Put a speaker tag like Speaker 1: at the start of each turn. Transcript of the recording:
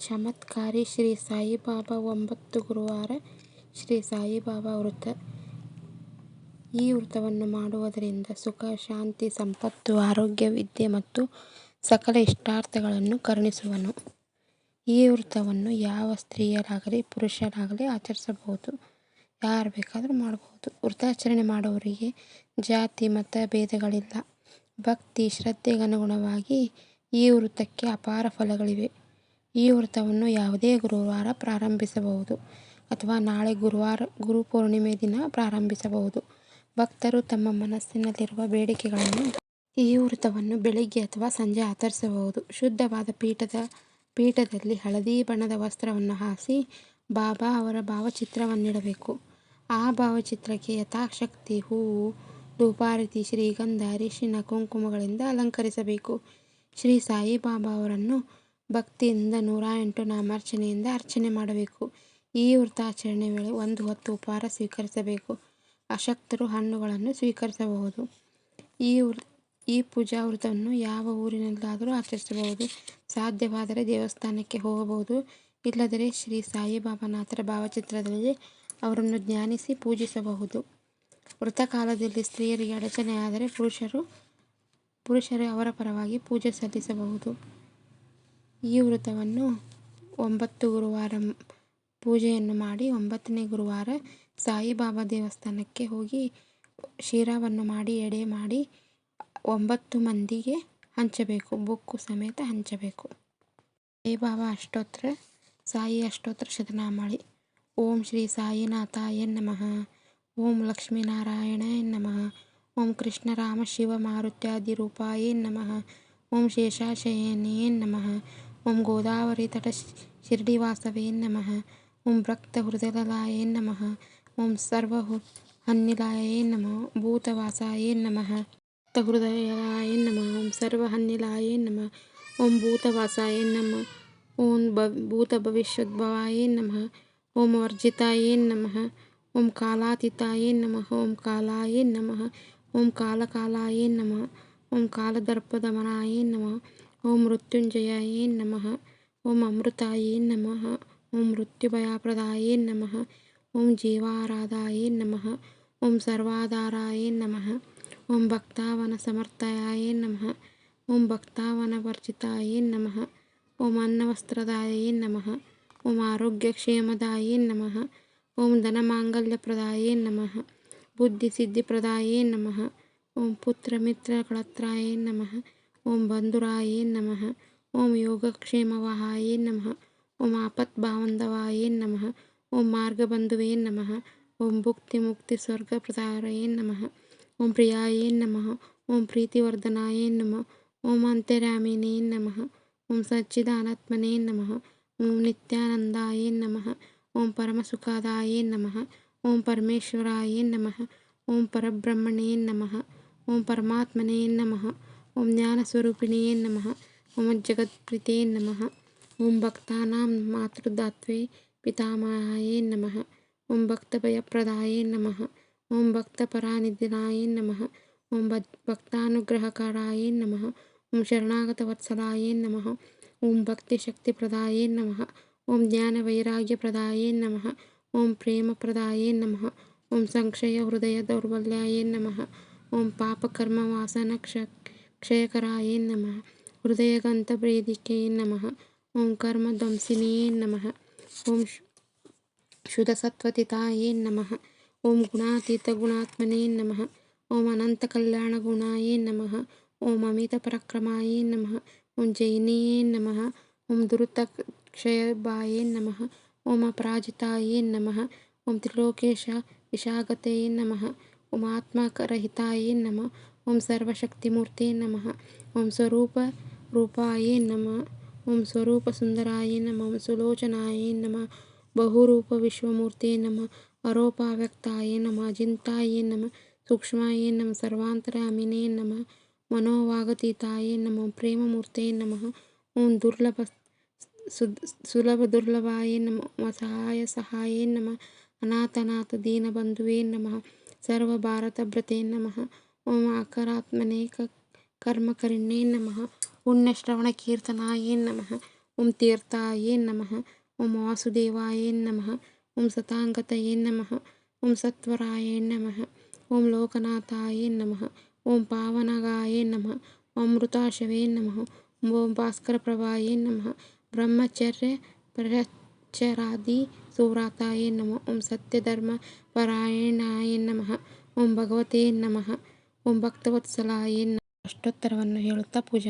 Speaker 1: ಚಮತ್ಕಾರಿ ಶ್ರೀ ಸಾಯಿಬಾಬಾ ಒಂಬತ್ತು ಗುರುವಾರ ಶ್ರೀ ಸಾಯಿಬಾಬಾ ವೃತ. ಈ ವೃತವನ್ನು ಮಾಡುವುದರಿಂದ ಸುಖ, ಶಾಂತಿ, ಸಂಪತ್ತು, ಆರೋಗ್ಯ, ವಿದ್ಯೆ ಮತ್ತು ಸಕಲ ಇಷ್ಟಾರ್ಥಗಳನ್ನು ಕರುಣಿಸುವನು. ಈ ವೃತವನ್ನು ಯಾವ ಸ್ತ್ರೀಯರಾಗಲಿ ಪುರುಷರಾಗಲಿ ಆಚರಿಸಬಹುದು, ಯಾರು ಬೇಕಾದರೂ ಮಾಡಬಹುದು. ವೃತಾಚರಣೆ ಮಾಡುವವರಿಗೆ ಜಾತಿ, ಮತ ಭೇದಗಳಿಲ್ಲ. ಭಕ್ತಿ, ಶ್ರದ್ಧೆಗನುಗುಣವಾಗಿ ಈ ವೃತಕ್ಕೆ ಅಪಾರ ಫಲಗಳಿವೆ. ಈ ವ್ರತವನ್ನು ಯಾವುದೇ ಗುರುವಾರ ಪ್ರಾರಂಭಿಸಬಹುದು ಅಥವಾ ನಾಳೆ ಗುರುವಾರ ಗುರುಪೂರ್ಣಿಮೆ ದಿನ ಪ್ರಾರಂಭಿಸಬಹುದು. ಭಕ್ತರು ತಮ್ಮ ಮನಸ್ಸಿನಲ್ಲಿರುವ ಬೇಡಿಕೆಗಳನ್ನು ಈ ವ್ರತವನ್ನು ಬೆಳಿಗ್ಗೆ ಅಥವಾ ಸಂಜೆ ಆಚರಿಸಬಹುದು. ಶುದ್ಧವಾದ ಪೀಠದ ಪೀಠದಲ್ಲಿ ಹಳದಿ ಬಣ್ಣದ ವಸ್ತ್ರವನ್ನು ಹಾಸಿ ಬಾಬಾ ಅವರ ಭಾವಚಿತ್ರವನ್ನಿಡಬೇಕು. ಆ ಭಾವಚಿತ್ರಕ್ಕೆ ಯಥಾಶಕ್ತಿ, ಹೂವು, ಧೂಪಾರತಿ ಶ್ರೀಗಂಧ ಅರಿಶಿನ ಕುಂಕುಮಗಳಿಂದ ಅಲಂಕರಿಸಬೇಕು. ಶ್ರೀ ಸಾಯಿಬಾಬಾ ಅವರನ್ನು ಭಕ್ತಿಯಿಂದ ನೂರ ಎಂಟು ನಾಮಾರ್ಚನೆಯಿಂದ ಅರ್ಚನೆ ಮಾಡಬೇಕು. ಈ ವೃತಾಚರಣೆ ವೇಳೆ ಒಂದು ಹೊತ್ತು ಉಪಹಾರ ಸ್ವೀಕರಿಸಬೇಕು. ಅಶಕ್ತರು ಹಣ್ಣುಗಳನ್ನು ಸ್ವೀಕರಿಸಬಹುದು. ಈ ವೃ, ಈ ಪೂಜಾ ವೃತವನ್ನು ಯಾವ ಊರಿನಲ್ಲಾದರೂ ಆಚರಿಸಬಹುದು. ಸಾಧ್ಯವಾದರೆ ದೇವಸ್ಥಾನಕ್ಕೆ ಹೋಗಬಹುದು. ಇಲ್ಲದರೆ ಶ್ರೀ ಸಾಯಿಬಾಬಾನಾಥರ ಭಾವಚಿತ್ರದಲ್ಲಿ ಅವರನ್ನು ಜ್ಞಾನಿಸಿ ಪೂಜಿಸಬಹುದು. ವೃತಕಾಲದಲ್ಲಿ ಸ್ತ್ರೀಯರಿಗೆ ಅಡಚಣೆಯಾದರೆ ಪುರುಷರು ಪುರುಷರು ಅವರ ಪರವಾಗಿ ಪೂಜೆ ಸಲ್ಲಿಸಬಹುದು. ಈ ವ್ರತವನ್ನು ಒಂಬತ್ತು ಗುರುವಾರ ಪೂಜೆಯನ್ನು ಮಾಡಿ ಒಂಬತ್ತನೇ ಗುರುವಾರ ಸಾಯಿಬಾಬಾ ದೇವಸ್ಥಾನಕ್ಕೆ ಹೋಗಿ ಶಿರಾವನ್ನು ಮಾಡಿ, ಎಡೆ ಮಾಡಿ ಒಂಬತ್ತು ಮಂದಿಗೆ ಹಂಚಬೇಕು, ಬುಕ್ಕು ಸಮೇತ ಹಂಚಬೇಕು. ಸಾಯಿಬಾಬಾ ಅಷ್ಟೋತ್ರ, ಸಾಯಿ ಅಷ್ಟೋತ್ರ ಶತನಾಮಳಿ. ಓಂ ಶ್ರೀ ಸಾಯಿನಾಥಾಯ ನಮಃ. ಓಂ ಲಕ್ಷ್ಮೀನಾರಾಯಣ ನಮಃ. ಓಂ ಕೃಷ್ಣ ರಾಮ ಶಿವ ಮಾರುತ್ಯಾದಿ ರೂಪಾಯೇ ನಮಃ. ಓಂ ಶೇಷಾಶಯನೇ ನಮಃ. ॐ गोदावरीतटशिरडिवासवे नमः ॐ रक्तहृदयलायै नमः ॐ सर्वहन्निलायै नमः भूतवासाय नमः रक्तहृदयाय नम ओं सर्वहन्निलाय नम ओं भूतवासाय नमः ॐ भूतभविष्योद्भवाय नम ओं वर्जिताय नम ओं कालातीताय नम ओं कालाय नमः ॐ कालकालाय नम ओं कालदर्पदमनाय नम ఓ మృత్యుంజయాయే నమ ఓం అమృతాయే నమ ఓం మృత్యుభయాప్రదాయే నమ ఓం జీవారాధాయే నమ ఓం సర్వాధారాయే నమ ఓం భక్తావన సమర్థయాయ నమ ఓం భక్తావనవర్జితాయే నమ ఓం అన్నవస్త్రదాయే నమ ఓం ఆరోగ్యక్షేమదాయే నమ ఓం ధనమాంగళ్యప్రదాయే నమ బుద్ధిసిద్ధిప్రదాయే నమ ఓం పుత్రమిత్రకళత్రాయే నమ ॐ बन्धुराय नमः ॐ योगक्षेमवहाय नमः ॐ आपद्बाबन्धवाय नमः ॐ मार्गबन्धुवे नमः ॐ भुक्तिमुक्तिस्वर्गप्रसारयन्नमः ॐ प्रियाय नमः ॐ प्रीतिवर्धनाय नमः ॐ अन्त्यरामिणे नमः ॐ सच्चिदानात्मने नमः ॐ नित्यानन्दाय नमः ॐ परमसुखादाय नमः ॐ परमेश्वराय नमः ॐ परब्रह्मणे नमः ॐ परमात्मने नमः ఓం జ్ఞానస్వరూపిణియే నమ ఓం జగత్ప్రీతే నమ ఓం భక్తానాం మాతృదాత్వే పితామహాయే నమ ఓం భక్తభయప్రదాయే నమ ఓం భక్తపరానిధినాయ నమ ఓం భక్తానుగ్రహకరాయ నమ ఓం శరణాగతవత్సలాయ నమ ఓం భక్తిశక్తిప్రదాయ నమ ఓం జ్ఞానవైరాగ్యప్రదాయ నమ ఓం ప్రేమప్రదాయ నమ ఓం సంక్షయ హృదయ దౌర్బల్యాయ నమ ఓం పాపకర్మ వాసనక్ష ಓಂ ಪ್ರೇಮಪ್ರದಾಯೇ ನಮಃ ಓಂ ಸಂಕ್ಷಯ ಹೃದಯ ದೌರ್ಬಲ್ಯಾಯ ನಮಃ ಓಂ ಪಾಪಕರ್ಮವಾಸನ ಕ್ಷ ಕ್ಷಯಕರಾಯ ನಮಃ ಹೃದಯಗಂತಭೇದಿಕೆ ನಮಃ ಓಂ ಕರ್ಮಧ್ವಂಸಿನೇ ನಮಃ ಓಂ ಶುದ್ಧಸತ್ವತಿತಾಯೇ ನಮಃ ಓಂ ಗುಣಾತೀತಗುಣಾತ್ಮನೇ ನಮಃ ಓಂ ಅನಂತಕಲ್ಯಾಣಗುಣಾಯ ನಮಃ ಓಂ ಅಮಿತಪರಾಕ್ರಮಾಯ ನಮಃ ಓಂ ಜೈನಿಯೇ ನಮಃ ಓಂ ದುರುತಕ್ಷಯಭಾಯ ನಮಃ ಓಂ ಅಪರಾಜಿತಾಯೇ ನಮಃ ಓಂ ತ್ರಿಲೋಕೇಶ ವಿಶಾಗತೆಯೇ ನಮಃ ಓಂ ಆತ್ಮರಹಿತಾಯ ನಮಃ ಓಂ ಸರ್ವಶಕ್ತಿಮೂರ್ತೆ ನಮಃ. ಓಂ ಸ್ವರೂಪ ರೂಪಾಯ ನಮಃ. ಓಂ ಸ್ವರೂಪ ಸುಂದರಾಯ ನಮಃ. ಸುಲೋಚನಾಯ ನಮಃ. ಬಹುರೂಪ ವಿಶ್ವಮೂರ್ತೆ ನಮಃ. ಅರೋಪಾವ್ಯಕ್ತಾಯ ನಮಃ. ಅಜಿಂತಾಯ ನಮಃ. ಸೂಕ್ಷ್ಮಾಯ ನಮಃ. ಸರ್ವಾಂತರಾಮಿನೇ ನಮಃ. ಮನೋವಾಗತೀತಾಯ ನಮಃ. ಪ್ರೇಮಮೂರ್ತೆ ನಮಃ. ಓಂ ದುರ್ಲಭ ಸುಲಭ ದುರ್ಲಭಾಯ ನಮಃ. ಸಹಾಯ ಸಹಾಯ ನಮಃ. ಅನಾಥನಾಥ ದೀನಬಂಧುವೇ ನಮಃ. ಸರ್ವ ಭಾರತಭೃತೆ ನಮಃ. ఓంకారాత్మనే కర్మకరిణే నమ పుణ్యశ్రవణ కీర్తనాయే నమ ఓం తీర్థాయే నమ ఓం వాసుదేవాయ నమ ఓం సతాంగతయే నమ ఓం సత్వరాయ నమ ఓం లోకనాథాయ నమ ఓం పావనగాయ నమ అమృతాశవే నమ ఓం భాస్కర ప్రభాయే నమ బ్రహ్మచర్య ప్రచరాది సువ్రాతాయ నమ ఓం సత్యధర్మ పరాయణాయ నమ ఓం భగవతే నమ ನಮಃ ಓಂ ಏನು ಅಷ್ಟೋತ್ತರವನ್ನು ಹೇಳುತ್ತಾ ಪೂಜೆ